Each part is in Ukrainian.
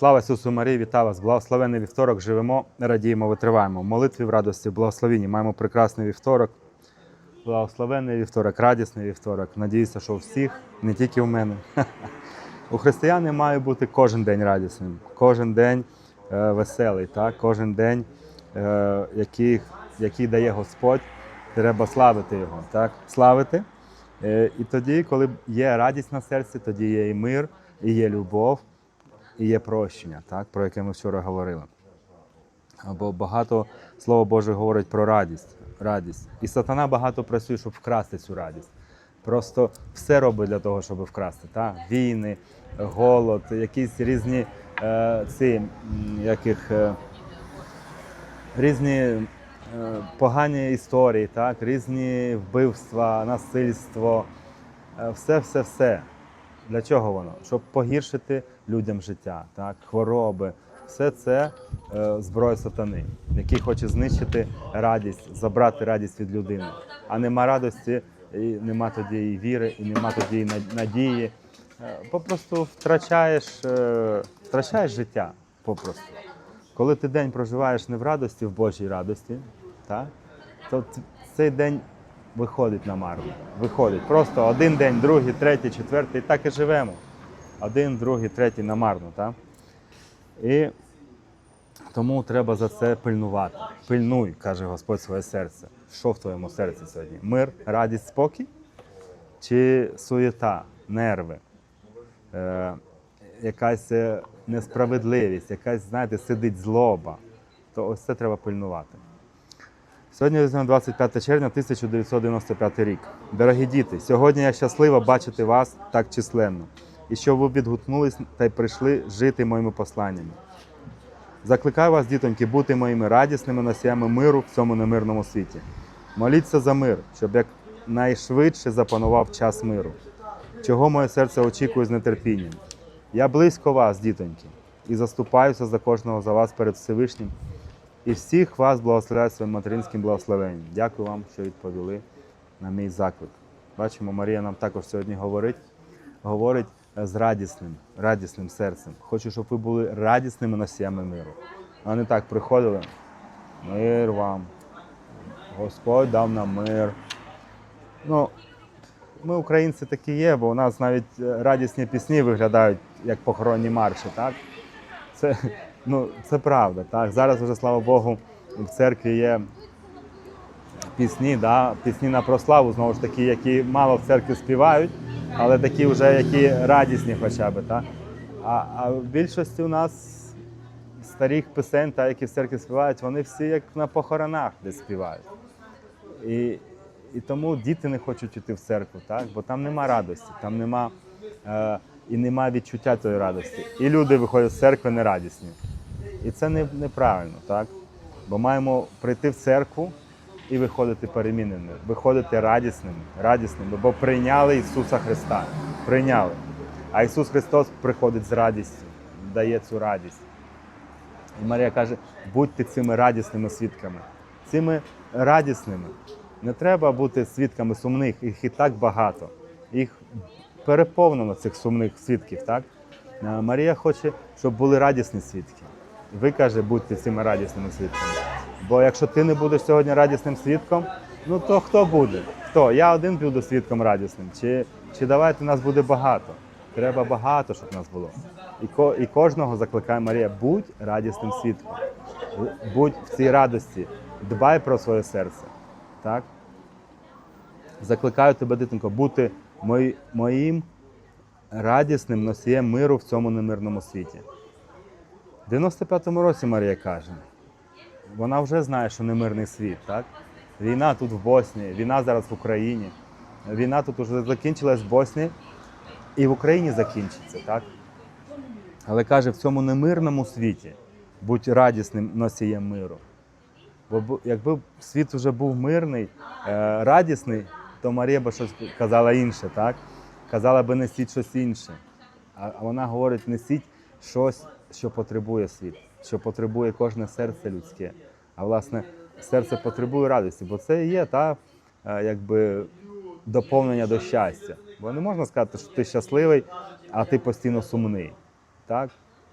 Слава Ісусу Марії, вітаю вас! Благословенний вівторок. Живемо, радіємо, витриваємо. Молитві в радості, в благословенні. Маємо прекрасний вівторок. Благословенний вівторок, радісний вівторок. Надіюся, що у всіх, не тільки в мене. У християни має бути кожен день радісним, кожен день е, веселий, так? кожен день, е, який, який дає Господь, треба славити його. Так? Славити. Е, і тоді, коли є радість на серці, тоді є і мир, і є любов, і є прощення, так? про яке ми вчора говорили. Або багато Слово Боже говорить про радість. радість. І сатана багато працює, щоб вкрасти цю радість. Просто все робить для того, щоб вкрасти. Так? Війни, голод, якісь різні е, ці, яких, е, різні е, погані історії, так? різні вбивства, насильство. Е, все, все, все. Для чого воно? Щоб погіршити людям життя, так? хвороби. Все це е, зброя сатани, який хоче знищити радість, забрати радість від людини. А нема радості, і нема тоді і віри, і нема тоді і надії. Е, попросту втрачаєш, е, втрачаєш життя. Попросту. Коли ти день проживаєш не в радості, в Божій радості, так? то цей день виходить на марну. Виходить. Просто один день, другий, третій, четвертий, так і живемо. Один, другий, третій на марну. Так? І тому треба за це пильнувати. Пильнуй, каже Господь своє серце. Що в твоєму серці сьогодні? Мир, радість, спокій? Чи суєта, нерви, е, якась е, несправедливість, якась, знаєте, сидить злоба. То ось це треба пильнувати. Сьогодні 25 червня 1995 рік. Дорогі діти, сьогодні я щаслива бачити вас так численно, і що ви відгукнулись та й прийшли жити моїми посланнями. Закликаю вас, дітоньки, бути моїми радісними носіями миру в цьому немирному світі. Моліться за мир, щоб якнайшвидше запанував час миру, чого моє серце очікує з нетерпінням. Я близько вас, дітоньки, і заступаюся за кожного за вас перед Всевишнім. І всіх вас благословляю своїм материнським благословенням. Дякую вам, що відповіли на мій заклик. Бачимо, Марія нам також сьогодні говорить, говорить е, з радісним, радісним серцем. Хочу, щоб ви були радісними носіями миру. А не так приходили. Мир вам. Господь дав нам мир. Ну, ми, українці, такі є, бо у нас навіть е, радісні пісні виглядають як похоронні марші, так? Це, ну, це правда. Так? Зараз вже, слава Богу, в церкві є пісні, да? пісні на прославу, знову ж таки, які мало в церкві співають, але такі вже які радісні хоча б. Так? А, а в більшості у нас старих пісень, та, які в церкві співають, вони всі як на похоронах десь співають. І, і тому діти не хочуть йти в церкву, так? бо там нема радості, там нема е, і нема відчуття тої радості. І люди виходять з церкви нерадісні. І це не, неправильно, так? Бо маємо прийти в церкву і виходити переміненими, виходити радісними, радісними, бо прийняли Ісуса Христа. Прийняли. А Ісус Христос приходить з радістю, дає цю радість. І Марія каже: будьте цими радісними свідками, цими радісними. Не треба бути свідками сумних, їх і так багато. Їх переповнено цих сумних свідків. Так? Е, Марія хоче, щоб були радісні свідки. Ви каже, будьте цими радісними свідками. Бо якщо ти не будеш сьогодні радісним свідком, ну то хто буде? Хто? Я один буду свідком радісним. Чи, чи давайте нас буде багато? Треба багато, щоб нас було. І, ко, і кожного закликає Марія, будь радісним свідком. Будь в цій радості, дбай про своє серце. Так? Закликаю тебе, дитинко, бути мої- моїм радісним носієм миру в цьому немирному світі. В 95-му році Марія каже, вона вже знає, що немирний світ, так? Війна тут в Боснії, війна зараз в Україні. Війна тут вже закінчилась в Боснії і в Україні закінчиться, так? Але каже, в цьому немирному світі будь радісним носієм миру. Бо якби світ вже був мирний, е, радісний, то Марія би щось казала інше, так? Казала би несіть щось інше. А вона говорить, несіть щось, що потребує світ, що потребує кожне серце людське. А власне, серце потребує радості, бо це і є та е, якби доповнення до щастя. Бо не можна сказати, що ти щасливий, а ти постійно сумний. Так?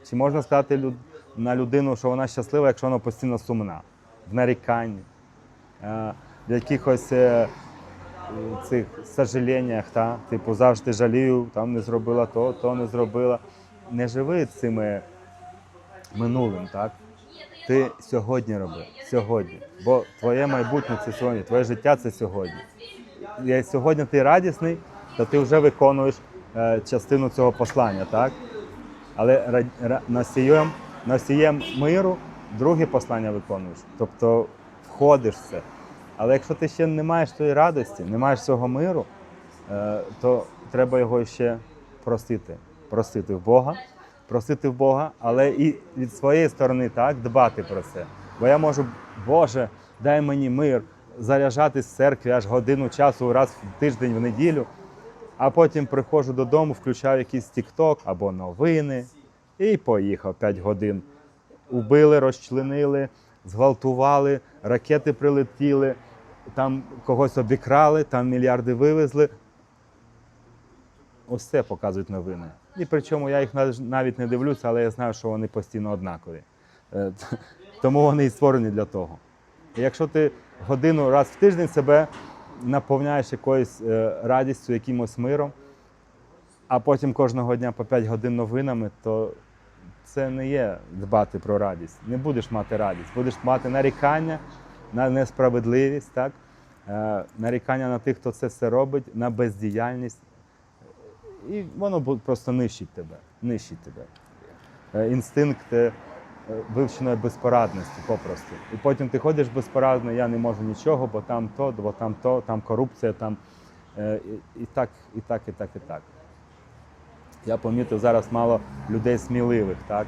Чи можна сказати на людину, що вона щаслива, якщо вона постійно сумна, в наріканні, е, в якихось е, цих сожаленнях, та? типу завжди жалію, там не зробила то, то не зробила. Не живи цими минулим, так? Ти сьогодні роби, сьогодні. Бо твоє майбутнє це сьогодні, твоє життя це сьогодні. Як сьогодні ти радісний, то ти вже виконуєш е, частину цього послання, так? Але носієм, носієм миру друге послання виконуєш. Тобто входиш в це. Але якщо ти ще не маєш тої радості, не маєш цього миру, е, то треба його ще просити. Просити в Бога, просити в Бога, але і від своєї сторони так дбати про це. Бо я можу, Боже, дай мені мир, заряджатись в церкві аж годину часу раз в тиждень в неділю, а потім приходжу додому, включаю якийсь TikTok або новини і поїхав 5 годин. Убили, розчленили, зґвалтували, ракети прилетіли, там когось обікрали, там мільярди вивезли. Ось це показують новини. І причому я їх нав- навіть не дивлюся, але я знаю, що вони постійно однакові. Е, Тому вони і створені для того. І якщо ти годину раз в тиждень себе наповняєш якоюсь е, радістю, якимось миром, а потім кожного дня по 5 годин новинами, то це не є дбати про радість. Не будеш мати радість, будеш мати нарікання на несправедливість, так? Е, нарікання на тих, хто це все робить, на бездіяльність. І воно просто нищить тебе. Нищить тебе. Е, Інстинкт е, вивченої безпорадності попросту. І потім ти ходиш безпорадно, я не можу нічого, бо там то, бо там то, там корупція, там е, і, так, і так, і так, і так. Я помітив зараз мало людей сміливих, так?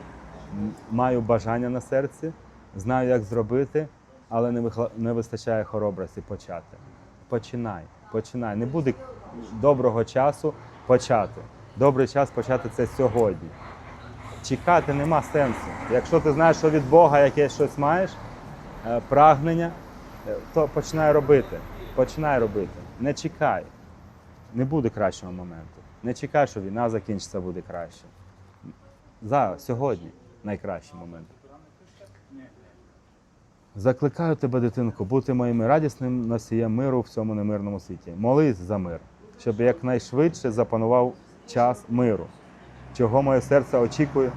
Маю бажання на серці, знаю, як зробити, але не, не вистачає хоробрості почати. Починай, починай. Не буде доброго часу почати. Добрий час почати це сьогодні. Чекати нема сенсу. Якщо ти знаєш, що від Бога якесь щось маєш, е, прагнення, е, то починай робити. Починай робити. Не чекай. Не буде кращого моменту. Не чекай, що війна закінчиться, буде краще. Зараз, сьогодні найкращий момент. Закликаю тебе, дитинку, бути моїм радісним носієм миру в цьому немирному світі. Молись за мир, щоб якнайшвидше запанував час миру, чого моє серце очікує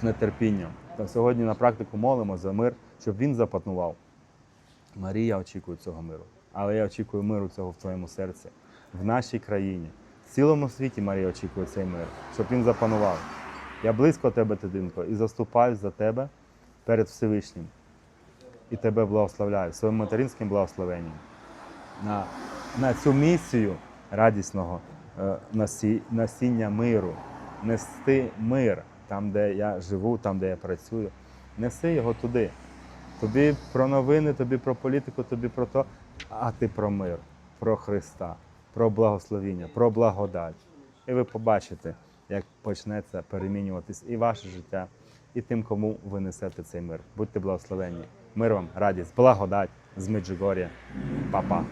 з нетерпінням. Та сьогодні на практику молимо за мир, щоб він запанував. Марія очікує цього миру, але я очікую миру цього в твоєму серці, в нашій країні. В цілому світі Марія очікує цей мир, щоб він запанував. Я близько тебе, дитинко, і заступаю за тебе перед Всевишнім. І тебе благословляю своїм материнським благословенням на, на цю місію радісного е, носі, носіння миру, нести мир там, де я живу, там, де я працюю. Неси його туди. Тобі про новини, тобі про політику, тобі про то, а ти про мир, про Христа, про благословіння, про благодать. І ви побачите, як почнеться перемінюватись і ваше життя, і тим, кому ви несете цей мир. Будьте благословенні. Мир вам, радість, благодать з Меджугор'я. Па-па.